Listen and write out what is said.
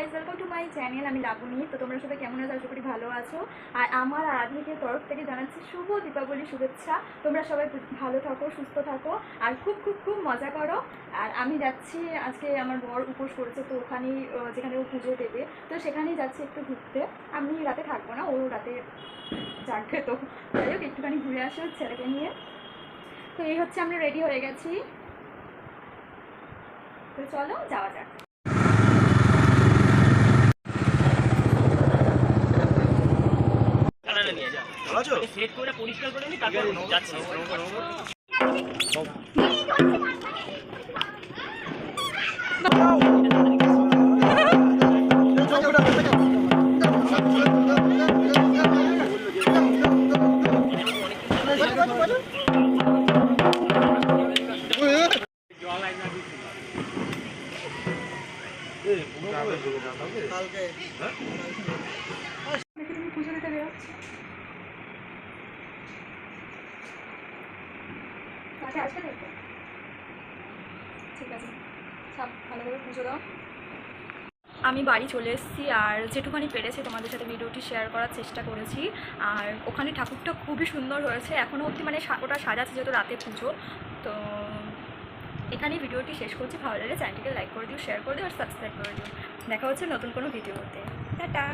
Guys welcome to my channel আমি লাবণী। তো তোমরা সবাই কেমন আছো? আশা করি ভালো আছো। আর আমার আরাধনিকের তরফ থেকে জানাচ্ছি শুভ দীপাবলি শুভেচ্ছা। তোমরা সবাই ভালো থাকো, সুস্থ থাকো, আর খুব খুব খুব মজা করো। আর আমি যাচ্ছি, আজকে আমার বর উপোস করেছে, তো ওখানেই যেখানে ও পুজো দেবে। তো সেখানেই যাচ্ছি একটু ঘুরতে। আমি রাতে থাকব না, ও রাতে জাগবে তো। যাই হোক, একটুখানি ঘুরে আসো ছেলেকে নিয়ে। তো এই হচ্ছে আমরা রেডি হয়ে গেছি। তো চলো, যাওয়া যাক। ভালো সেট করে পরিষ্কার করে নি তারপর যাচ্ছি। নাকি তুমি পুজো দিতে বেরোচ্ছ ঠিক আছে। সব ভালো করে পুজো দাও। আমি বাড়ি চলে এসেছি আর যেটুখানি পেরেছি তোমাদের সাথে ভিডিওটি শেয়ার করার চেষ্টা করেছি। আর ওখানে ঠাকুরটা খুবই সুন্দর হয়েছে। এখনও অবধি মানে ওটা সাজাচ্ছে যেহেতু রাতে পুজো। তো এখানে ভিডিওটি শেষ করছি। ভালো লাগলে চ্যানেলটিকে লাইক করে দিও শেয়ার করে দিও আর সাবস্ক্রাইব করে দিও। দেখা হচ্ছে নতুন কোনো ভিডিওতে টাটা!